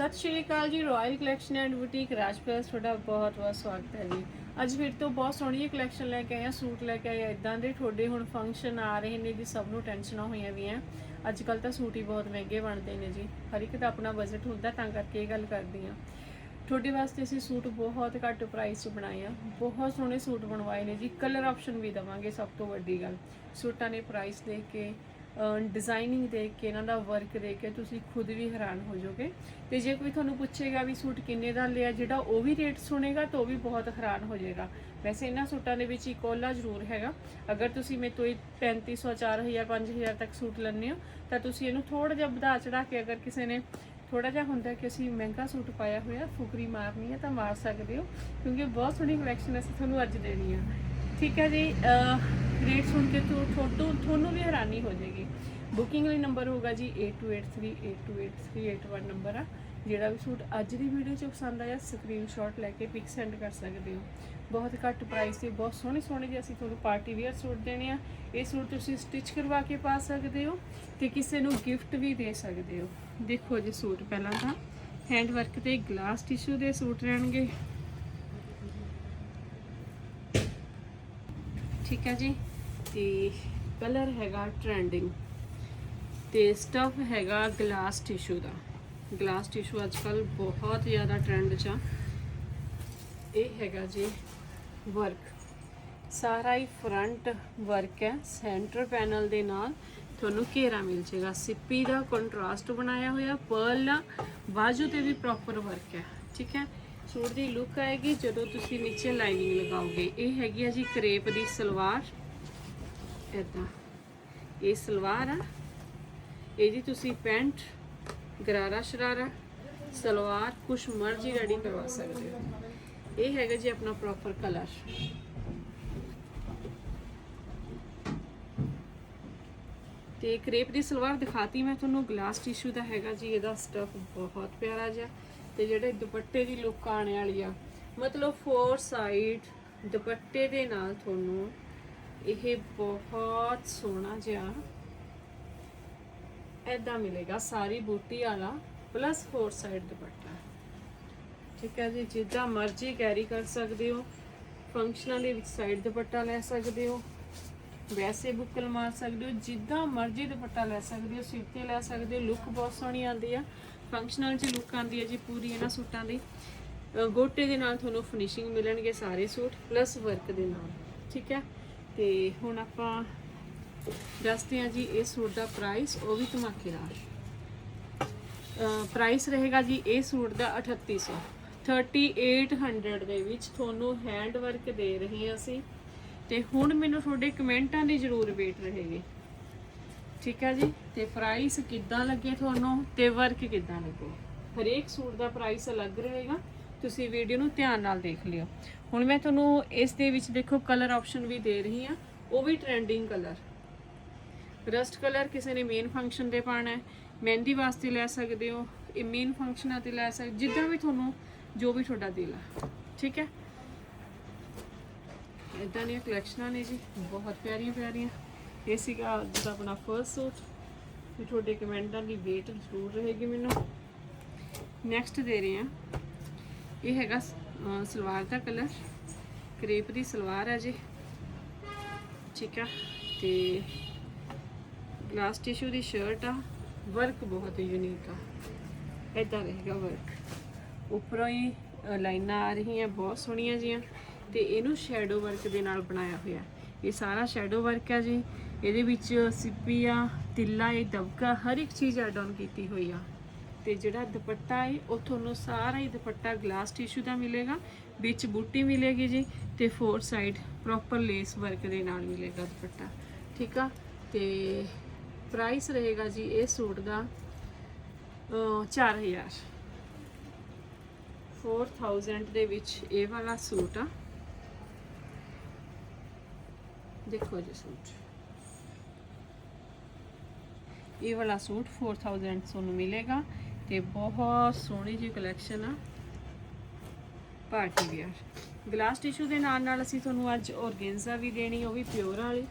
ਸਤਿ ਸ਼੍ਰੀ ਅਕਾਲ ਜੀ royal collection and boutique Rajpal ਤੁਹਾਡਾ ਬਹੁਤ ਬਹੁਤ ਸਵਾਗਤ ਹੈ ਜੀ। ਅੱਜ ਫਿਰ ਤੋਂ ਬਹੁਤ ਸੋਹਣੀ ਕਲੈਕਸ਼ਨ ਲੈ ਕੇ ਆਏ ਆ ਸੂਟ ਲੈ ਕੇ ਆਏ ਆ ਇਦਾਂ ਦੇ ਤੁਹਾਡੇ ਹੁਣ ਫੰਕਸ਼ਨ ਆ ਰਹੇ ਨੇ ਜੀ, ਸਭ ਨੂੰ ਟੈਨਸ਼ਨਾਂ ਹੋਈਆਂ ਵੀ ਆ ਅੱਜ ਕੱਲ ਤਾਂ ਸੂਟ ਹੀ ਬਹੁਤ ਮਹਿੰਗੇ ਬਣਦੇ ਨੇ ਜੀ। ਹਰ ਇੱਕ ਦਾ ਆਪਣਾ ਬਜਟ ਹੁੰਦਾ, ਤਾਂ ਕਰਕੇ ਇਹ ਗੱਲ ਕਰਦੀ ਆ ਤੁਹਾਡੇ ਵਾਸਤੇ ਅਸੀਂ ਸੂਟ ਬਹੁਤ ਘੱਟ ਪ੍ਰਾਈਸ 'ਚ ਬਣਾਏ ਆ ਬਹੁਤ ਸੋਹਣੇ ਸੂਟ ਬਣਵਾਏ ਨੇ ਜੀ। ਕਲਰ ਆਪਸ਼ਨ ਵੀ ਦਵਾਂਗੇ ਸਭ ਤੋਂ ਵੱਡੀ ਗੱਲ। ਸੂਟਾਂ ਨੇ ਪ੍ਰਾਈਸ ਦੇਖ ਕੇ ਡਿਜ਼ਾਈਨਿੰਗ ਦੇਖ ਕੇ, ਇਹਨਾਂ ਦਾ ਵਰਕ ਦੇਖ ਕੇ ਤੁਸੀਂ ਖੁਦ ਵੀ ਹੈਰਾਨ ਹੋ ਜਾਓਗੇ। ਤੇ ਜੇ ਕੋਈ ਤੁਹਾਨੂੰ ਪੁੱਛੇਗਾ ਵੀ ਸੂਟ ਕਿੰਨੇ ਦਾ ਲਿਆ, ਜਿਹੜਾ ਉਹ ਵੀ ਰੇਟ ਸੁਣੇਗਾ ਤਾਂ ਉਹ ਵੀ ਬਹੁਤ ਹੈਰਾਨ ਹੋ ਜਾਏਗਾ। ਵੈਸੇ ਇਹਨਾਂ ਸੂਟਾਂ ਦੇ ਵਿੱਚ ਇੱਕ ਓਲਾ ਜ਼ਰੂਰ ਹੈਗਾ। ਅਗਰ ਤੁਸੀਂ ਮੇਰੇ ਤੋਂ ਇਹ 3500 4000 5000 ਤੱਕ ਸੂਟ ਲੈਂਦੇ ਹੋ, ਤਾਂ ਤੁਸੀਂ ਇਹਨੂੰ ਥੋੜਾ ਜਿਹਾ ਵਧਾ ਚੜਾ ਕੇ ਅਗਰ ਕਿਸੇ ਨੇ ਥੋੜਾ ਜਿਹਾ ਹੁੰਦਾ ਕਿ ਅਸੀਂ ਮਹਿੰਗਾ ਸੂਟ ਪਾਇਆ ਹੋਇਆ, ਫੁਕਰੀ ਮਾਰਨੀ ਹੈ ਤਾਂ ਮਾਰ ਸਕਦੇ ਹੋ, ਕਿਉਂਕਿ ਬਹੁਤ ਸੋਹਣੀ ਕਲੈਕਸ਼ਨ ਅਸੀਂ ਤੁਹਾਨੂੰ ਅੱਜ ਦੇਣੀ ਆ। ਠੀਕ ਹੈ ਜੀ ਰੇਟ ਸੁਣ ਕੇ ਤੂੰ ਤੁਹਾਨੂੰ ਤੁਹਾਨੂੰ ਵੀ ਹੈਰਾਨੀ ਹੋ ਜਾਏਗੀ। ਬੁਕਿੰਗ ਲਈ ਨੰਬਰ ਹੋਗਾ ਜੀ 8283828381 ਨੰਬਰ ਆ। ਜਿਹੜਾ ਵੀ ਸੂਟ ਅੱਜ ਦੀ ਵੀਡੀਓ 'ਚ ਪਸੰਦ ਆਇਆ ਸਕਰੀਨਸ਼ਾਟ ਲੈ ਕੇ ਪਿਕ ਸੈਂਡ ਕਰ ਸਕਦੇ ਹੋ। ਬਹੁਤ ਘੱਟ ਪ੍ਰਾਈਸ ਤੇ, ਬਹੁਤ ਸੋਹਣੇ ਸੋਹਣੇ ਜਿਹੇ ਅਸੀਂ ਤੁਹਾਨੂੰ ਪਾਰਟੀ ਵੇਅਰ ਸੂਟ ਦੇਣੇ ਆ। ਇਹ ਸੂਟ ਤੁਸੀਂ ਸਟਿਚ ਕਰਵਾ ਕੇ ਪਾ ਸਕਦੇ ਹੋ ਤੇ ਕਿਸੇ ਨੂੰ ਗਿਫਟ ਵੀ ਦੇ ਸਕਦੇ ਹੋ। ਦੇਖੋ ਜੀ ਸੂਟ ਪਹਿਲਾਂ ਤਾਂ ਹੈਂਡ ਵਰਕ ਤੇ ਗਲਾਸ ਟਿਸ਼ੂ ਦੇ ਸੂਟ ਰਹਿਣਗੇ। ਠੀਕ ਹੈ ਜੀ। ਤੇ ਕਲਰ ਹੈਗਾ ਟ੍ਰੈਂਡਿੰਗ ਤੇ ਸਟਫ ਹੈਗਾ ਗਲਾਸ ਟਿਸ਼ੂ ਦਾ। ਗਲਾਸ ਟਿਸ਼ੂ ਅੱਜ ਕੱਲ ਬਹੁਤ ਜ਼ਿਆਦਾ ਟ੍ਰੈਂਡ 'ਚ ਆ। ਇਹ ਹੈਗਾ ਜੀ ਵਰਕ ਸਾਰਾ ਹੀ ਫਰੰਟ ਵਰਕ ਹੈ। ਸੈਂਟਰ ਪੈਨਲ ਦੇ ਨਾਲ ਤੁਹਾਨੂੰ ਘੇਰਾ ਮਿਲ ਜਾਏਗਾ। ਸਿੱਪੀ ਦਾ ਕੰਟਰਾਸਟ ਬਣਾਇਆ ਹੋਇਆ ਪਰਲ ਆ ਬਾਜੂ ਤੇ ਵੀ ਪ੍ਰੋਪਰ ਵਰਕ ਹੈ। ਠੀਕ ਹੈ। ਸੂਟ ਦੀ ਲੁੱਕ ਆਏਗੀ, ਜਦੋਂ ਤੁਸੀਂ ਨੀਚੇ ਲਾਈਨਿੰਗ ਲਗਾਓਗੇ। ਇਹ ਹੈਗੀ ਆ ਜੀ ਕਰੇਪ ਦੀ ਸਲਵਾਰ। ਇਦਾਂ ਇਹ ਸਲਵਾਰ ਆ। ਇਹਦੀ ਤੁਸੀਂ ਪੈਂਟ, ਗਰਾਰਾ ਸ਼ਰਾਰਾ, ਸਲਵਾਰ, ਕੁਛ ਮਰਜ਼ੀ ਰੈਡੀ ਕਰਵਾ ਸਕਦੇ ਹੋ। ਇਹ ਹੈਗਾ ਜੀ ਆਪਣਾ ਪ੍ਰੋਪਰ ਕਲਰ ਤੇ ਕ੍ਰੇਪ ਦੀ ਸਲਵਾਰ ਦਿਖਾਤੀ ਮੈਂ ਤੁਹਾਨੂੰ। ਗਲਾਸ ਟਿਸ਼ੂ ਦਾ ਹੈਗਾ ਜੀ, ਇਹਦਾ ਸਟਫ ਬਹੁਤ ਪਿਆਰਾ ਜਿਹਾ। ਤੇ ਜਿਹੜੇ ਦੁਪੱਟੇ ਦੀ ਲੁੱਕ ਆਣੇ ਵਾਲੀ ਆ। ਮਤਲਬ ਫੋਰ ਸਾਈਡ ਦੁਪੱਟੇ ਦੇ ਨਾਲ ਤੁਹਾਨੂੰ ਇਹ ਬਹੁਤ ਸੋਹਣਾ ਜਿਹਾ ਐਦਾਂ ਮਿਲੇਗਾ, ਸਾਰੀ ਬੂਟੀ ਵਾਲਾ ਪਲੱਸ ਫੋਰ ਸਾਈਡ ਦੁਪੱਟਾ। ਠੀਕ ਹੈ ਜੀ, ਜਿੱਦਾਂ ਮਰਜ਼ੀ ਕੈਰੀ ਕਰ ਸਕਦੇ ਹੋ। ਫੰਕਸ਼ਨਾਂ ਦੇ ਵਿੱਚ ਸਾਈਡ ਦੁਪੱਟਾ ਲੈ ਸਕਦੇ ਹੋ। ਵੈਸੇ ਬੁੱਕਲ ਮਾਰ ਸਕਦੇ ਹੋ। ਜਿੱਦਾਂ ਮਰਜ਼ੀ ਦੁਪੱਟਾ ਲੈ ਸਕਦੇ ਹੋ ਸਿਰ ਤੇ ਲੈ ਸਕਦੇ ਹੋ। ਲੁੱਕ ਬਹੁਤ ਸੋਹਣੀ ਆਉਂਦੀ ਆ। ਫੰਕਸ਼ਨਲ ਚ ਲੁੱਕ ਆਉਂਦੀ ਹੈ ਜੀ ਪੂਰੀ ਇਹਨਾਂ ਸੂਟਾਂ ਦੀ। ਗੋਟੇ ਦੇ ਨਾਲ ਤੁਹਾਨੂੰ ਫਿਨਿਸ਼ਿੰਗ ਮਿਲਣਗੇ ਸਾਰੇ ਸੂਟ ਪਲੱਸ ਵਰਕ ਦੇ ਨਾਲ, ਠੀਕ ਹੈ? ਤੇ ਹੁਣ ਆਪਾਂ ਦੱਸਦੇ ਹਾਂ ਜੀ ਇਹ ਸੂਟ ਦਾ ਪ੍ਰਾਈਸ ਉਹ ਵੀ ਧਮਾਕੇਦਾਰ। ਪ੍ਰਾਈਸ ਰਹੇਗਾ ਜੀ ਇਹ ਸੂਟ ਦਾ 3800 3800 ਦੇ ਵਿੱਚ ਤੁਹਾਨੂੰ ਹੈਂਡ ਵਰਕ ਦੇ ਰਹੇ ਹਾਂ ਅਸੀਂ। ਤੇ ਹੁਣ ਮੈਨੂੰ ਤੁਹਾਡੇ ਕਮੈਂਟਾਂ ਦੀ ਜ਼ਰੂਰ ਵੇਟ ਰਹੇਗੀ। ਠੀਕ ਹੈ ਜੀ? ਤੇ ਪ੍ਰਾਈਸ ਕਿੱਦਾਂ ਲੱਗੇ ਤੁਹਾਨੂੰ ਤੇ ਵਰਕ ਕਿੱਦਾਂ ਲੱਗੇ? ਹਰੇਕ ਸੂਟ ਦਾ ਪ੍ਰਾਈਸ ਅਲੱਗ ਰਹੇਗਾ। ਤੁਸੀਂ ਵੀਡੀਓ ਨੂੰ ਧਿਆਨ ਨਾਲ ਦੇਖ ਲਿਓ। ਹੁਣ ਮੈਂ ਤੁਹਾਨੂੰ ਇਸ ਦੇ ਵਿੱਚ ਦੇਖੋ ਕਲਰ ਆਪਸ਼ਨ ਵੀ ਦੇ ਰਹੀ ਹਾਂ। ਉਹ ਵੀ ਟ੍ਰੈਂਡਿੰਗ ਕਲਰ ਰਸਟ ਕਲਰ ਕਿਸੇ ਨੇ ਮੇਨ ਫੰਕਸ਼ਨ ਤੇ ਪਾਣਾ ਹੈ। ਮਹਿੰਦੀ ਵਾਸਤੇ ਲੈ ਸਕਦੇ ਹੋ। ਇਹ ਮੇਨ ਫੰਕਸ਼ਨਾਂ ਤੇ ਲੈ ਸਕਦੇ ਜਿੱਦਾਂ ਵੀ ਤੁਹਾਨੂੰ ਜੋ ਵੀ ਤੁਹਾਡਾ ਦਿਲ ਆ। ਠੀਕ ਹੈ? ਇਦਾਂ ਦੀਆਂ ਕਲੈਕਸ਼ਨਾਂ ਨੇ ਜੀ। ਬਹੁਤ ਪਿਆਰੀਆਂ ਪਿਆਰੀਆਂ ਇਹ ਸੀਗਾ ਅੱਜ ਦਾ ਆਪਣਾ ਫਰਸਟ ਸੂਟ ਤੇ ਤੁਹਾਡੇ ਕਮੈਂਟਾਂ ਦੀ ਵੇਟ ਜ਼ਰੂਰ ਰਹੇਗੀ ਮੈਨੂੰ। ਨੈਕਸਟ ਦੇ ਰਹੇ ਹਾਂ। ਇਹ ਹੈਗਾ ਸਲਵਾਰ ਦਾ ਕਲਰ ਕਰੇਪ ਦੀ ਸਲਵਾਰ ਹੈ ਜੀ। ਠੀਕ ਆ। ਤੇ ਗਲਾਸ ਟਿਸ਼ੂ ਦੀ ਸ਼ਰਟ ਆ। ਵਰਕ ਬਹੁਤ ਯੂਨੀਕ ਆ। ਇਦਾਂ ਰਹੇਗਾ ਵਰਕ ਉੱਪਰੋਂ ਹੀ ਲਾਈਨਾਂ ਆ ਰਹੀਆਂ, ਬਹੁਤ ਸੋਹਣੀਆਂ ਜੀਆਂ। ਤੇ ਇਹਨੂੰ ਸ਼ੈਡੋ ਵਰਕ ਦੇ ਨਾਲ ਬਣਾਇਆ ਹੋਇਆ। ਇਹ ਸਾਰਾ ਸ਼ੈਡੋ ਵਰਕ ਹੈ ਜੀ। ਇਹਦੇ ਵਿੱਚ ਸਿੱਪੀ ਆ ਤਿੱਲਾ ਇਹ ਦਬਕਾ ਹਰ ਇੱਕ ਚੀਜ਼ ਐਡ ਆਨ ਕੀਤੀ ਹੋਈ ਆ। ਤੇ ਜਿਹੜਾ ਦੁਪੱਟਾ ਹੈ ਉਹ ਤੁਹਾਨੂੰ ਸਾਰਾ ਹੀ ਦੁਪੱਟਾ ਗਲਾਸ ਟਿਸ਼ੂ ਦਾ ਮਿਲੇਗਾ ਵਿੱਚ ਬੂਟੀ ਮਿਲੇਗੀ ਜੀ ਤੇ four side proper lace work ਦੇ ਨਾਲ ਮਿਲੇਗਾ ਦੁਪੱਟਾ ਠੀਕ ਆ? ਤੇ ਪ੍ਰਾਈਸ ਰਹੇਗਾ ਜੀ ਇਹ ਸੂਟ ਦਾ ਅਹ, 4000 4000 ਦੇ ਵਿੱਚ ਇਹ ਵਾਲਾ ਸੂਟ ਆ। ਦੇਖੋ ਜੀ ਸੂਟ। ਇਹ ਵਾਲਾ ਸੂਟ 4000 ਤੁਹਾਨੂੰ ਮਿਲੇਗਾ ਤੇ ਬਹੁਤ ਸੋਹਣੀ ਜੀ ਕਲੈਕਸ਼ਨ ਆ। ਪਾਰਟੀ ਵੇਅਰ ਗਲਾਸ ਟਿਸ਼ੂ ਦੇ ਨਾਲ ਨਾਲ ਅਸੀਂ ਤੁਹਾਨੂੰ ਅੱਜ ਔਰਗੇਂਜ਼ਾ ਵੀ ਦੇਣੀ, ਉਹ ਵੀ ਪਿਓਰ ਵਾਲੀ।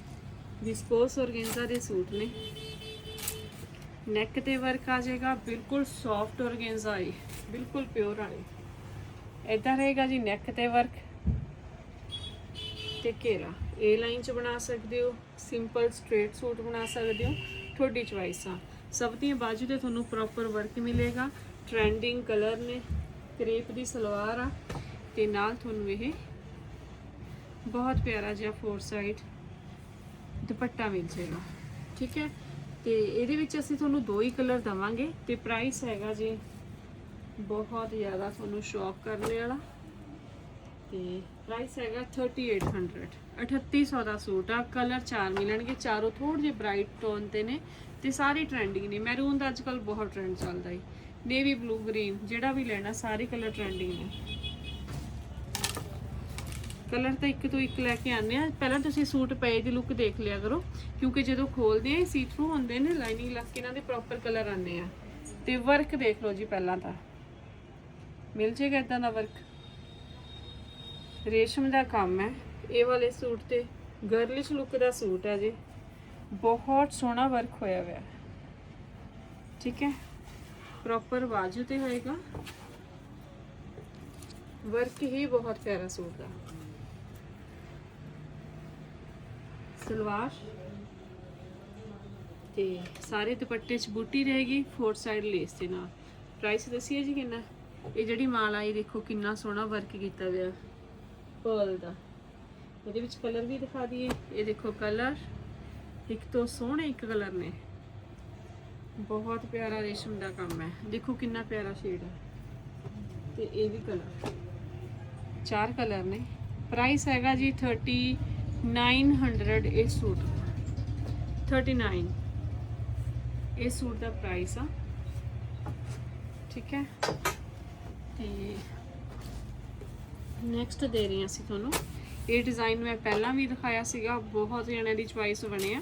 ਵਿਸਕੋਸ ਔਰਗੇਂਜ਼ਾ ਦੇ ਸੂਟ ਨੇ। ਨੈਕ ਤੇ ਵਰਕ ਆ ਜਾਏਗਾ, ਬਿਲਕੁਲ ਸੌਫਟ ਔਰਗੈਂਜ਼ਾ ਹੈ ਬਿਲਕੁਲ ਪਿਓਰ ਵਾਲੇ। ਇਦਾਂ ਰਹੇਗਾ ਜੀ ਨੈਕ ਤੇ ਵਰਕ ਤੇ ਘੇਰਾ। ਏ ਲਾਈਨ ਚ ਬਣਾ ਸਕਦੇ ਹੋ ਸਿੰਪਲ ਸਟ੍ਰੇਟ ਸੂਟ ਬਣਾ ਸਕਦੇ ਹੋ। ਤੁਹਾਡੀ ਚੁਆਇਸ ਆ। ਸਭ ਦੀਆਂ ਬਾਜੂ ਤੇ ਤੁਹਾਨੂੰ ਪ੍ਰੋਪਰ ਵਰਕ ਮਿਲੇਗਾ। ਟ੍ਰੈਂਡਿੰਗ ਕਲਰ ਨੇ, ਕਰੇਪ ਦੀ ਸਲਵਾਰ ਆ। ਤੇ ਨਾਲ ਤੁਹਾਨੂੰ ਇਹ ਬਹੁਤ ਪਿਆਰਾ ਜਿਹਾ ਫੋਰ ਸਾਈਡ ਦੁਪੱਟਾ ਮਿਲ ਜਾਏਗਾ। ਠੀਕ ਹੈ? ਤੇ ਇਹਦੇ ਵਿੱਚ ਅਸੀਂ ਤੁਹਾਨੂੰ ਦੋ ਹੀ ਕਲਰ ਦਵਾਂਗੇ। ਤੇ ਪ੍ਰਾਈਸ ਹੈਗਾ ਜੀ ਬਹੁਤ ਜ਼ਿਆਦਾ ਤੁਹਾਨੂੰ ਸ਼ੌਕ ਕਰਨ ਵਾਲਾ। ਤੇ ਪ੍ਰਾਈਸ ਹੈਗਾ 3800 3800 ਦਾ ਸੂਟ ਆ ਕਲਰ ਚਾਰ ਮਿਲਣਗੇ, ਚਾਰੋਂ ਥੋੜੇ ਜਿਹੇ ਬ੍ਰਾਈਟ ਟੋਨ ਤੇ ਨੇ ਤੇ ਸਾਰੇ ਟ੍ਰੈਂਡਿੰਗ ਨੇ। ਮੈਰੂਨ ਦਾ ਅੱਜਕੱਲ ਬਹੁਤ ਟ੍ਰੈਂਡ ਚੱਲਦਾ ਹੈ ਨੇਵੀ ਬਲੂ ਗ੍ਰੀਨ ਜਿਹੜਾ ਵੀ ਲੈਣਾ, ਸਾਰੇ ਕਲਰ ਟ੍ਰੈਂਡਿੰਗ ਨੇ। ਕਲਰ ਤਾਂ ਇੱਕ ਤੋਂ ਇੱਕ ਲੈ ਕੇ ਆਨੇ ਆ। ਪਹਿਲਾਂ ਤੁਸੀਂ ਸੂਟ ਪਏ ਦੀ ਲੁੱਕ ਦੇਖ ਲਿਆ ਕਰੋ, ਕਿਉਂਕਿ ਜਦੋਂ ਖੋਲਦੇ ਆ ਸੀ ਥਰੂ ਹੁੰਦੇ ਨੇ ਲਾਈਨਿੰਗ ਲੱਗ ਕੇ ਇਹਨਾਂ ਦੇ ਪ੍ਰੋਪਰ ਕਲਰ ਆਨੇ ਆ। ਤੇ ਵਰਕ ਦੇਖ ਲਓ ਜੀ ਪਹਿਲਾਂ ਤਾਂ। ਮਿਲ ਜੇਗਾ ਇਦਾਂ ਦਾ ਵਰਕ ਰੇਸ਼ਮ ਦਾ ਕੰਮ ਹੈ। ਇਹ ਵਾਲੇ ਸੂਟ ਤੇ ਗਰਲਿਸ਼ ਲੁੱਕ ਦਾ ਸੂਟ ਹੈ ਜੀ। ਬਹੁਤ ਸੋਹਣਾ ਵਰਕ ਹੋਇਆ ਹੋਇਆ। ਠੀਕ ਹੈ। ਪ੍ਰੋਪਰ ਬਾਜੂ ਤੇ ਹੋਏਗਾ। ਵਰਕ ਹੀ ਬਹੁਤ ਪਿਆਰਾ ਸੂਟ ਦਾ ਸਲਵਾਰ। ਤੇ ਸਾਰੇ ਦੁਪੱਟੇ 'ਚ ਬੂਟੀ ਰਹੇਗੀ ਫੋਰ ਸਾਈਡ ਲੇਸ ਦੇ ਨਾਲ। ਪ੍ਰਾਈਸ ਦੱਸਿਏ ਜੀ ਕਿੰਨਾ? ਇਹ ਜਿਹੜੀ ਮਾਲ ਆਈ ਦੇਖੋ ਕਿੰਨਾ ਸੋਹਣਾ ਵਰਕ ਕੀਤਾ ਹੋਇਆ। ਪਰਲ ਦਾ। ਇਹਦੇ ਵਿੱਚ ਕਲਰ ਵੀ ਦਿਖਾ ਦਈਏ। ਇਹ ਦੇਖੋ ਕਲਰ। ਇੱਕ ਤੋਂ ਸੋਹਣੇ ਇੱਕ ਕਲਰ ਨੇ। ਬਹੁਤ ਪਿਆਰਾ ਰੇਸ਼ਮ ਦਾ ਕੰਮ ਹੈ। ਦੇਖੋ ਕਿੰਨਾ ਪਿਆਰਾ ਸ਼ੇਡ ਹੈ। ਤੇ ਇਹ ਵੀ ਕਲਰ। ਚਾਰ ਕਲਰ ਨੇ। ਪ੍ਰਾਈਸ ਹੈਗਾ ਜੀ 3900 ਇਹ ਸੂਟ 39 ਇਹ ਸੂਟ ਦਾ ਪ੍ਰਾਈਸ ਆ। ਠੀਕ ਹੈ। ਤੇ ਨੈਕਸਟ ਦੇ ਰਹੀ ਹਾਂ ਅਸੀਂ ਤੁਹਾਨੂੰ। ਇਹ ਡਿਜ਼ਾਈਨ ਮੈਂ ਪਹਿਲਾਂ ਵੀ ਦਿਖਾਇਆ ਸੀਗਾ, ਬਹੁਤ ਜਣਿਆਂ ਦੀ ਚੁਆਇਸ ਬਣੇ ਆ।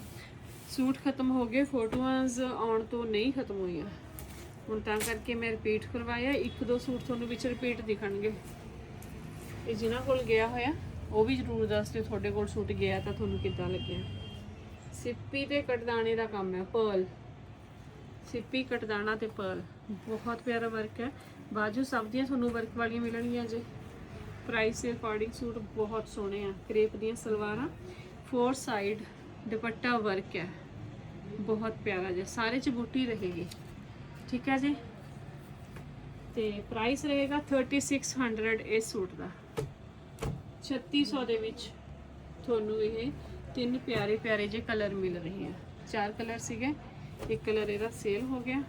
ਸੂਟ ਖਤਮ ਹੋ ਗਏ ਫੋਟੋਆਂ ਆਉਣ ਤੋਂ ਨਹੀਂ ਖਤਮ ਹੋਈਆਂ। ਹੁਣ ਤਾਂ ਕਰਕੇ ਮੈਂ ਰਿਪੀਟ ਕਰਵਾਇਆ, ਇੱਕ ਦੋ ਸੂਟ ਤੁਹਾਨੂੰ ਵਿੱਚ ਰਿਪੀਟ ਦਿਖਣਗੇ। ਇਹ ਜਿਨ੍ਹਾਂ ਕੋਲ ਗਿਆ ਹੋਇਆ, ਉਹ ਵੀ ਜ਼ਰੂਰ ਦੱਸ ਦਿਓ, ਤੁਹਾਡੇ ਕੋਲ ਸੂਟ ਗਿਆ ਤਾਂ ਤੁਹਾਨੂੰ ਕਿੱਦਾਂ ਲੱਗਿਆ। ਸਿੱਪੀ ਤੇ ਕਟਦਾਣੇ ਦਾ ਕੰਮ ਹੈ ਪਰਲ ਸਿੱਪੀ, ਕਟਦਾਣਾ ਤੇ ਪਰਲ ਬਹੁਤ ਪਿਆਰਾ ਵਰਕ ਹੈ। ਬਾਜੂ ਸਭ ਦੀਆਂ ਤੁਹਾਨੂੰ ਵਰਕ ਵਾਲੀਆਂ ਮਿਲਣਗੀਆਂ ਜੇ। ਪ੍ਰਾਈਸ ਦੇ ਅਕੋਰਡਿੰਗ ਸੂਟ ਬਹੁਤ ਸੋਹਣੇ ਆ, ਕ੍ਰੇਪ ਦੀਆਂ ਸਲਵਾਰਾਂ ਫੋਰ ਸਾਈਡ ਦੁਪੱਟਾ ਵਰਕ ਹੈ। ਬਹੁਤ ਪਿਆਰਾ ਜਿਹਾ, ਸਾਰੇ ਚ ਬੂਟੀ ਰਹੇਗੀ। ਠੀਕ ਹੈ ਜੀ? ਤੇ ਪ੍ਰਾਈਸ ਰਹੇਗਾ 3600 ਇਸ ਸੂਟ ਦਾ। 3600 ਦੇ ਵਿੱਚ ਤੁਹਾਨੂੰ ਇਹ ਤਿੰਨ ਪਿਆਰੇ ਪਿਆਰੇ ਜਿਹੇ ਕਲਰ ਮਿਲ ਰਹੇ ਆ। ਚਾਰ ਕਲਰ ਸੀਗੇ, ਇੱਕ ਕਲਰ ਇਹਦਾ ਸੇਲ ਹੋ ਗਿਆ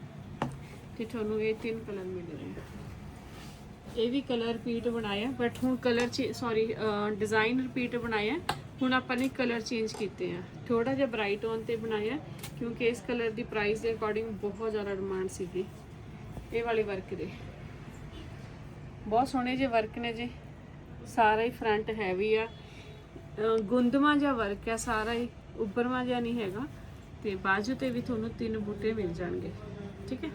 ਤੇ ਤੁਹਾਨੂੰ ਇਹ ਤਿੰਨ ਕਲਰ ਮਿਲ ਰਹੇ ਆ। ਇਹ ਵੀ ਕਲਰ ਰਿਪੀਟ ਬਣਾਇਆ ਬਟ ਹੁਣ ਕਲਰ ਸੌਰੀ ਡਿਜ਼ਾਈਨ ਰਿਪੀਟ ਬਣਾਇਆ, ਹੁਣ ਆਪਾਂ ਨੇ ਕਲਰ ਚੇਂਜ ਕੀਤੇ ਆ। ਥੋੜਾ ਜਿਹਾ ਬ੍ਰਾਈਟ ਔਨ ਤੇ ਬਣਾਇਆ, ਕਿਉਂਕਿ ਇਸ ਕਲਰ ਦੀ ਪ੍ਰਾਈਸ ਦੇ ਅਕੋਰਡਿੰਗ ਬਹੁਤ ਜ਼ਿਆਦਾ ਡਿਮਾਂਡ ਸੀਗੀ। ਇਹ ਵਾਲੇ ਵਰਕ ਦੇ। ਬਹੁਤ ਸੋਹਣੇ ਜਿਹੇ ਵਰਕ ਨੇ ਜੀ। ਸਾਰਾ ਹੀ ਫਰੰਟ ਹੈਵੀ ਆ। ਅਹ ਗੁੰਦਮਾ ਜਿਹਾ ਵਰਕ ਆ ਸਾਰਾ ਹੀ ਉੱਪਰਵਾ ਜਿਹਾ ਨਹੀਂ ਹੈਗਾ। ਤੇ ਬਾਜੂ ਤੇ ਵੀ ਤੁਹਾਨੂੰ ਤਿੰਨ ਬੂਟੇ ਮਿਲ ਜਾਣਗੇ। ਠੀਕ ਹੈ?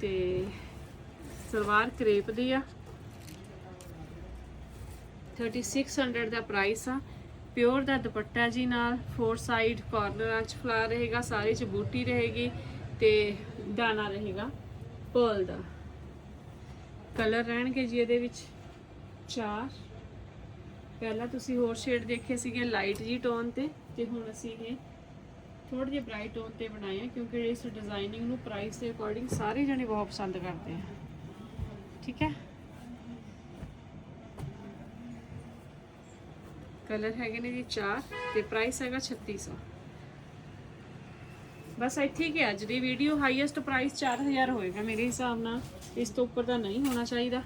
ਤੇ ਸਲਵਾਰ ਕਰੇਪ ਦੀ ਆ 3600 ਦਾ ਪ੍ਰਾਈਸ ਆ। ਪਿਓਰ ਦਾ ਦੁਪੱਟਾ ਜੀ ਨਾਲ ਫੋਰ ਸਾਈਡ ਕਾਰਨਰਾਂ 'ਚ ਫਲਾਰ ਰਹੇਗਾ, ਸਾਰੇ 'ਚ ਬੂਟੀ ਰਹੇਗੀ ਤੇ ਦਾਣਾ ਰਹੇਗਾ ਪਰਲ ਦਾ। ਕਲਰ ਰਹਿਣਗੇ ਜੀ ਇਹਦੇ ਵਿੱਚ ਚਾਰ। ਪਹਿਲਾਂ ਤੁਸੀਂ ਹੋਰ ਸ਼ੇਡ ਦੇਖੇ ਸੀਗੇ ਲਾਈਟ ਜੀ ਟੋਨ ਤੇ ਤੇ ਹੁਣ ਅਸੀਂ ਇਹ ਥੋੜੇ ਜਿਹੇ ਬ੍ਰਾਈਟ ਟੋਨ ਤੇ ਬਣਾਏ ਆ, ਕਿਉਂਕਿ ਇਸ ਡਿਜ਼ਾਈਨਿੰਗ ਨੂੰ ਪ੍ਰਾਈਸ ਦੇ ਅਕੋਰਡਿੰਗ ਸਾਰੇ ਜਣੇ ਬਹੁਤ ਪਸੰਦ ਕਰਦੇ ਆ। ਠੀਕ ਹੈ? ਕਲਰ ਹੈਗੇ ਨੇ ਜੀ ਚਾਰ ਤੇ ਪ੍ਰਾਈਸ ਹੈਗਾ 3600 ਬਸ ਇੱਥੇ ਕਿ ਅੱਜ ਦੀ ਵੀਡੀਓ ਹਾਈਐਸਟ ਪ੍ਰਾਈਸ 4000 ਹੋਏਗਾ ਮੇਰੇ ਹਿਸਾਬ ਨਾਲ। ਇਸ ਤੋਂ ਉੱਪਰ ਤਾਂ ਨਹੀਂ ਹੋਣਾ ਚਾਹੀਦਾ।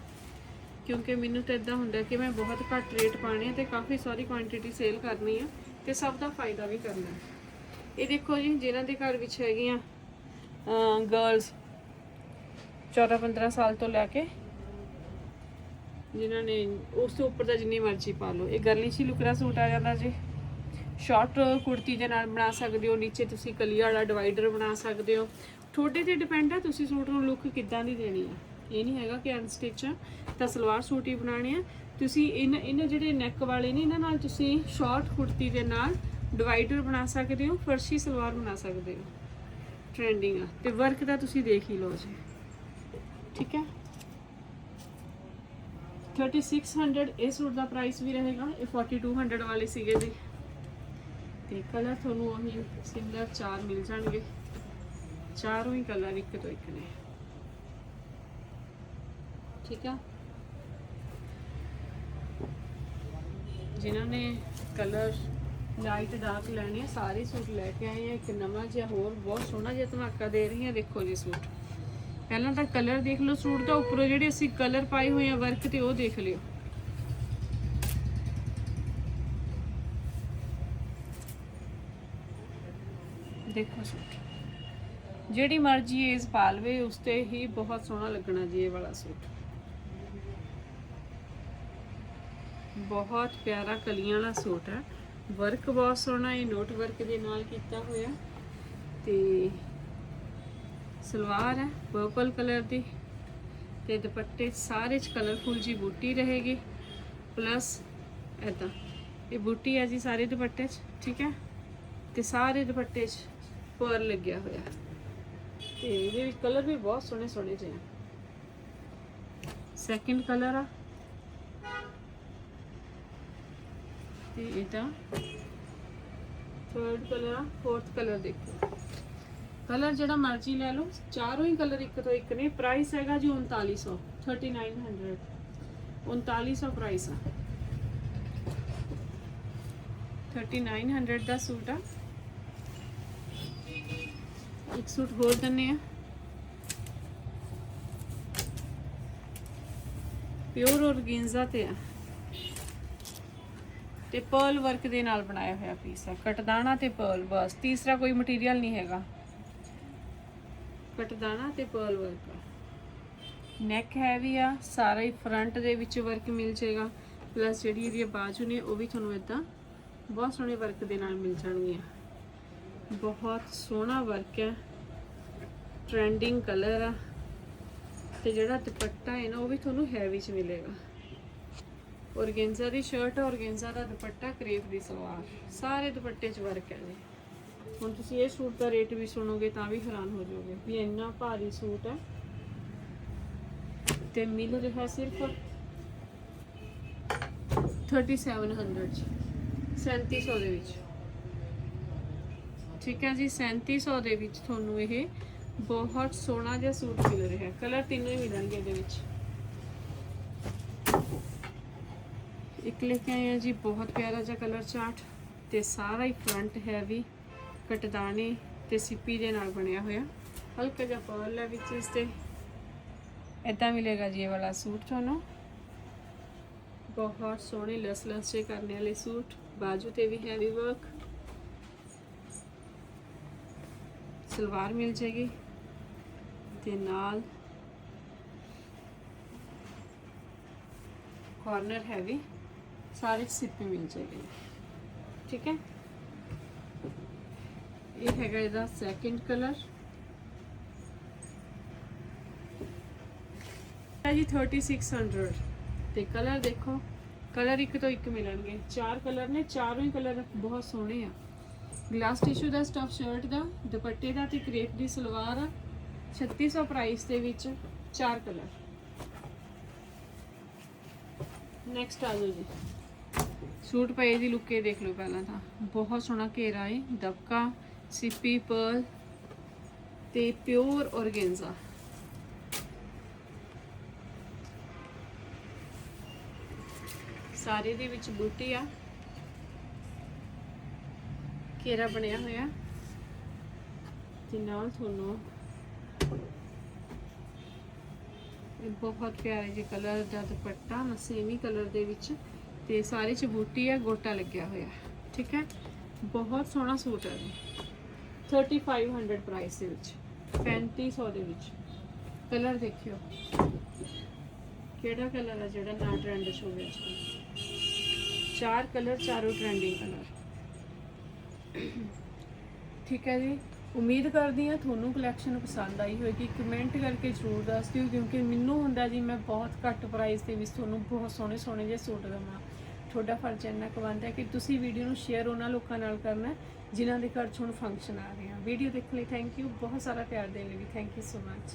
ਕਿਉਂਕਿ ਮੈਨੂੰ ਤਾਂ ਇਦਾਂ ਹੁੰਦਾ ਕਿ ਮੈਂ ਬਹੁਤ ਘੱਟ ਰੇਟ ਪਾਣੇ ਆ ਤੇ ਕਾਫੀ ਸਾਰੀ ਕੁਆਂਟੀਟੀ ਸੇਲ ਕਰਨੀ ਆ ਤੇ ਸਭ ਦਾ ਫਾਇਦਾ ਵੀ ਕਰਨਾ ਇਹ ਦੇਖੋ ਜੀ, ਜਿਨ੍ਹਾਂ ਦੇ ਘਰ ਵਿੱਚ ਹੈਗੀਆਂ ਗਰਲਸ 14 15 ਸਾਲ ਤੋਂ ਲੈ ਕੇ ਜਿਨ੍ਹਾਂ ਨੇ ਉਸ ਤੋਂ ਉੱਪਰ ਦਾ ਜਿੰਨੀ ਮਰਜ਼ੀ ਪਾ ਲਓ। ਇਹ ਗਰਲੀ ਸੀ ਲੁਕਰਾ ਸੂਟ ਆ ਜਾਂਦਾ ਜੀ। ਸ਼ਾਰਟ ਕੁੜਤੀ ਦੇ ਨਾਲ ਬਣਾ ਸਕਦੇ ਹੋ, ਨੀਚੇ ਤੁਸੀਂ ਕਲੀ ਵਾਲਾ ਡਿਵਾਈਡਰ ਬਣਾ ਸਕਦੇ ਹੋ। ਤੁਹਾਡੇ ਤੇ ਡਿਪੈਂਡ ਹੈ ਤੁਸੀਂ ਸੂਟ ਨੂੰ ਲੁੱਕ ਕਿੱਦਾਂ ਦੀ ਦੇਣੀ ਆ। ਇਹ ਨਹੀਂ ਹੈਗਾ ਕਿ ਅਨਸਟਿਚ ਆ, ਤਾਂ ਸਲਵਾਰ ਸੂਟ ਹੀ ਬਣਾਣੇ ਆ। ਤੁਸੀਂ ਇਹਨਾਂ ਇਹਨਾਂ ਜਿਹੜੇ ਨੈਕ ਵਾਲੇ ਨੇ, ਇਹਨਾਂ ਨਾਲ ਤੁਸੀਂ ਸ਼ਾਰਟ ਕੁੜਤੀ ਦੇ ਨਾਲ ਡਿਵਾਈਡਰ ਬਣਾ ਸਕਦੇ ਹੋ, ਫਰਸ਼ੀ ਸਲਵਾਰ ਬਣਾ ਸਕਦੇ ਹੋ। ਟ੍ਰੈਂਡਿੰਗ ਆ। ਤੇ ਵਰਕ ਦਾ ਤੁਸੀਂ ਦੇਖ ਹੀ ਲਓ ਜੀ। ਠੀਕ ਹੈ? 3600 ਇਹ ਸੂਟ ਦਾ ਪ੍ਰਾਈਸ ਵੀ ਰਹੇਗਾ, ਇਹ 4200 ਵਾਲੇ ਸੀਗੇ ਜੀ। ਤੇ ਕਲਰ ਤੁਹਾਨੂੰ ਉਹੀ ਸਿਮਲਰ ਚਾਰ ਮਿਲ ਜਾਣਗੇ। ਚਾਰੋਂ ਹੀ ਕਲਰ ਇੱਕ ਤੋਂ ਇੱਕ ਨੇ। ਠੀਕ ਆ? ਜਿਨ੍ਹਾਂ ਨੇ ਕਲਰ ਲਾਈਟ ਡਾਰਕ ਲੈਣੇ ਸਾਰੇ ਸੂਟ ਲੈ ਕੇ ਆਏ ਆ, ਇੱਕ ਨਵਾਂ ਜਿਹਾ ਹੋਰ ਬਹੁਤ ਸੋਹਣਾ ਜਿਹਾ ਧਮਾਕਾ ਦੇ ਰਹੀ ਆ ਦੇਖੋ ਜੀ ਸੂਟ। ਪਹਿਲਾਂ ਤਾਂ ਕਲਰ ਦੇਖ ਲਓ, ਸੂਟ ਦਾ ਉੱਪਰੋਂ ਜਿਹੜੇ ਅਸੀਂ ਕਲਰ ਪਾਏ ਹੋਏ ਆ ਵਰਕ ਤੇ ਉਹ ਦੇਖ ਲਿਓ। ਦੇਖੋ ਸੂਟ। ਜਿਹੜੀ ਮਰਜ਼ੀ ਏਜ ਪਾ ਲਵੇ, ਉਸ ਤੇ ਹੀ ਬਹੁਤ ਸੋਹਣਾ ਲੱਗਣਾ ਜੀ ਇਹ ਵਾਲਾ ਸੂਟ। ਬਹੁਤ ਪਿਆਰਾ ਕਲੀਆਂ ਵਾਲਾ ਸੂਟ ਹੈ। ਵਰਕ ਬਹੁਤ ਸੋਹਣਾ ਹੈ ਨੋਟ ਵਰਕ ਦੇ ਨਾਲ ਕੀਤਾ ਹੋਇਆ। ਤੇ ਸਲਵਾਰ ਹੈ ਪਰਪਲ ਕਲਰ ਦੀ ਤੇ ਦੁਪੱਟੇ ਸਾਰੇ ਚ ਕਲਰਫੁਲ ਜੀ ਬੂਟੀ ਰਹੇਗੀ ਪਲੱਸ ਐਦਾਂ ਇਹ ਬੂਟੀ ਹੈ ਜੀ ਸਾਰੇ ਦੁਪੱਟੇ ਚ, ਠੀਕ ਹੈ? ਤੇ ਸਾਰੇ ਦੁਪੱਟੇ ਚ ਪਰ ਲੱਗਿਆ ਹੋਇਆ ਤੇ ਇਹਦੇ ਵਿੱਚ ਕਲਰ ਵੀ ਬਹੁਤ ਸੋਹਣੇ ਸੋਹਣੇ ਜਿਹੇ ਆ। ਸੈਕਿੰਡ ਕਲਰ ਆ। ਤੇ ਇਹਦਾ ਥਰਡ ਕਲਰ ਆ ਫੋਰਥ ਕਲਰ ਦੇਖੋ। ਕਲਰ ਜਿਹੜਾ ਮਰਜ਼ੀ ਲੈ ਲਓ, ਚਾਰੋਂ ਹੀ ਕਲਰ ਇੱਕ ਤੋਂ ਇੱਕ ਨੇ ਪ੍ਰਾਈਸ ਹੈਗਾ ਜੀ 3900 3900 3900 ਪ੍ਰਾਈਸ ਆ। 3900 ਦਾ ਸੂਟ ਆ। ਇੱਕ ਸੂਟ ਹੋਰ ਦੰਨੇ ਆ। ਪਿਓਰ ਔਰਗੈਂਜ਼ਾ ਤੇ ਆ। ਤੇ ਪਰਲ ਵਰਕ ਦੇ ਨਾਲ ਬਣਾਇਆ ਹੋਇਆ ਪੀਸ ਆ। ਕਟਦਾਣਾ ਤੇ ਪਰਲ ਬਸ। ਤੀਸਰਾ ਕੋਈ ਮਟੀਰੀਅਲ ਨਹੀਂ ਹੈਗਾ। ਪਟਦਾਣਾ ਤੇ ਪਰਲ ਵਰਕ ਨੈਕ ਹੈਵੀ ਆ, ਸਾਰਾ ਹੀ ਫਰੰਟ ਦੇ ਵਿੱਚ ਵਰਕ ਮਿਲ ਜਾਏਗਾ। ਪਲੱਸ ਜਿਹੜੀ ਇਹਦੀ ਬਾਜੂ ਨੇ, ਉਹ ਵੀ ਤੁਹਾਨੂੰ ਇਦਾਂ ਬਹੁਤ ਸੋਹਣੇ ਵਰਕ ਦੇ ਨਾਲ ਮਿਲ ਜਾਣਗੀਆਂ। ਬਹੁਤ ਸੋਹਣਾ ਵਰਕ ਹੈ ਟ੍ਰੈਂਡਿੰਗ ਕਲਰ ਆ। ਤੇ ਜਿਹੜਾ ਦੁਪੱਟਾ ਹੈ ਨਾ, ਉਹ ਵੀ ਤੁਹਾਨੂੰ ਹੈਵੀ ਚ ਮਿਲੇਗਾ। ਔਰਗੈਂਜ਼ਾ ਦੀ ਸ਼ਰਟ ਔਰਗੈਂਜ਼ਾ ਦਾ ਦੁਪੱਟਾ, ਕਰੇਪ ਦੀ ਸਲਵਾਰ, ਸਾਰੇ ਦੁਪੱਟੇ 'ਚ ਵਰਕ ਹੈ ਜੀ। ਹੁਣ ਤੁਸੀਂ ਇਹ ਸੂਟ ਦਾ ਰੇਟ ਵੀ ਸੁਣੋਗੇ ਤਾਂ ਵੀ ਹੈਰਾਨ ਹੋ ਜਾਓਗੇ ਵੀ ਇੰਨਾ ਭਾਰੀ ਸੂਟ ਹੈ। ਤੇ ਮਿਲ ਰਿਹਾ ਸਿਰਫ 3700 ਚ 3700 ਦੇ ਵਿੱਚ। ਠੀਕ ਹੈ ਜੀ 3700 ਦੇ ਵਿੱਚ ਤੁਹਾਨੂੰ ਇਹ ਬਹੁਤ ਸੋਹਣਾ ਜਿਹਾ ਸੂਟ ਮਿਲ ਰਿਹਾ ਕਲਰ ਤਿੰਨੋਂ ਹੀ ਮਿਲਣਗੇ ਇਹਦੇ ਵਿੱਚ। ਇੱਕ ਲੈ ਕੇ ਆਏ ਆ ਜੀ, ਬਹੁਤ ਪਿਆਰਾ ਜਿਹਾ ਕਲਰ ਚਾਰਟ ਤੇ ਸਾਰਾ ਹੀ ਫਰੰਟ ਹੈਵੀ ਕਟਦਾਨੇ ਤੇ ਸਿੱਪੀ ਦੇ ਨਾਲ ਬਣਿਆ ਹੋਇਆ। ਹਲਕਾ ਜਿਹਾ ਪਰਲ ਹੈ ਵਿੱਚ ਇਸ ਤੇ। ਇਦਾਂ ਮਿਲੇਗਾ ਜੀ ਇਹ ਵਾਲਾ ਸੂਟ ਤੁਹਾਨੂੰ। ਬਹੁਤ ਸੋਹਣੇ ਲਸ ਲਸ ਜੇ ਕਰਨੇ ਵਾਲੇ ਸੂਟ। ਬਾਜੂ ਤੇ ਵੀ ਹੈਵੀ ਵਰਕ ਸਲਵਾਰ ਮਿਲ ਜਾਏਗੀ ਤੇ ਨਾਲ ਕਾਰਨਰ ਹੈਵੀ ਸਾਰੇ ਸਿੱਪੀ ਮਿਲ ਜਾਏਗੀ ਠੀਕ ਹੈ? ਇਹ ਹੈਗਾ ਇਹਦਾ ਸੈਕਿੰਡ ਕਲਰ ਹੈ ਜੀ 3600 ਤੇ ਕਲਰ ਦੇਖੋ। ਕਲਰ ਇੱਕ ਤੋਂ ਇੱਕ ਮਿਲਣਗੇ। ਚਾਰ ਕਲਰ ਨੇ ਚਾਰੋਂ ਹੀ ਕਲਰ ਬਹੁਤ ਸੋਹਣੇ ਆ। ਗਲਾਸ ਟਿਸ਼ੂ ਦਾ ਸਟਫ ਸ਼ਰਟ ਦਾ ਦੁਪੱਟੇ ਦਾ ਤੇ ਕ੍ਰੇਪ ਦੀ ਸਲਵਾਰ ਆ। 3600 ਪ੍ਰਾਈਸ ਦੇ ਵਿੱਚ ਚਾਰ ਕਲਰ ਨੈਕਸਟ ਆ ਜਾਓ ਜੀ। ਸੂਟ ਪਏ ਦੀ ਲੁੱਕੇ ਦੇਖ ਲਓ ਪਹਿਲਾਂ ਤਾਂ। ਬਹੁਤ ਸੋਹਣਾ ਘੇਰਾ ਹੈ ਦਬਕਾ। ਸਿੱਪੀ ਪਰਲ ਤੇ ਪਿਓਰ ਔਰਗੈਂਜ਼ਾ ਸਾਰੇ ਦੇ ਵਿੱਚ ਬੂਟੀ ਆ। ਘੇਰਾ ਬਣਿਆ ਹੋਇਆ। ਤੇ ਨਾਲ ਤੁਹਾਨੂੰ ਇਹ ਬਹੁਤ ਪਿਆਰੇ ਜਿਹੇ ਕਲਰ ਦਾ ਦੁਪੱਟਾ ਮਸੇਮੀ ਕਲਰ ਦੇ ਵਿੱਚ, ਤੇ ਸਾਰੇ ਚ ਬੂਟੀ ਆ, ਗੋਟਾ ਲੱਗਿਆ ਹੋਇਆ। ਠੀਕ ਹੈ? ਬਹੁਤ ਸੋਹਣਾ ਸੂਟ ਹੈ 3500 ਪ੍ਰਾਈਸ ਦੇ ਵਿੱਚ। 3500 ਦੇ ਵਿੱਚ। ਕਲਰ ਦੇਖਿਓ। ਕਿਹੜਾ ਕਲਰ ਹੈ ਜਿਹੜਾ ਨਾ ਟ੍ਰੈਂਡ 'ਚ ਹੋਵੇ ਅੱਜ ਕੱਲ੍ਹ? ਚਾਰ ਕਲਰ, ਚਾਰੋਂ ਟ੍ਰੈਂਡਿੰਗ ਕਲਰ। ਠੀਕ ਹੈ ਜੀ। ਉਮੀਦ ਕਰਦੀ ਹਾਂ ਤੁਹਾਨੂੰ ਕਲੈਕਸ਼ਨ ਪਸੰਦ ਆਈ ਹੋਵੇਗੀ। ਕਮੈਂਟ ਕਰਕੇ ਜ਼ਰੂਰ ਦੱਸ ਦਿਓ, ਕਿਉਂਕਿ ਮੈਨੂੰ ਹੁੰਦਾ ਜੀ, ਮੈਂ ਬਹੁਤ ਘੱਟ ਪ੍ਰਾਈਸ ਦੇ ਵਿੱਚ ਤੁਹਾਨੂੰ ਬਹੁਤ ਸੋਹਣੇ ਸੋਹਣੇ ਜਿਹੇ ਸੂਟ ਦਵਾਂ। ਤੁਹਾਡਾ ਫਰਜ਼ ਇੰਨਾ ਕੁ ਹੈ ਕਿ ਤੁਸੀਂ ਵੀਡੀਓ ਨੂੰ ਸ਼ੇਅਰ ਉਹਨਾਂ ਲੋਕਾਂ ਨਾਲ ਕਰਨਾ ਜਿਨ੍ਹਾਂ ਦੇ ਘਰ 'ਚ ਹੁਣ ਫੰਕਸ਼ਨ ਆ ਰਹੇ ਆ। ਵੀਡੀਓ ਦੇਖਣ ਲਈ ਥੈਂਕ ਯੂ ਬਹੁਤ ਸਾਰਾ ਪਿਆਰ ਦੇਣ ਲਈ ਵੀ ਥੈਂਕ ਯੂ ਸੋ ਮੱਚ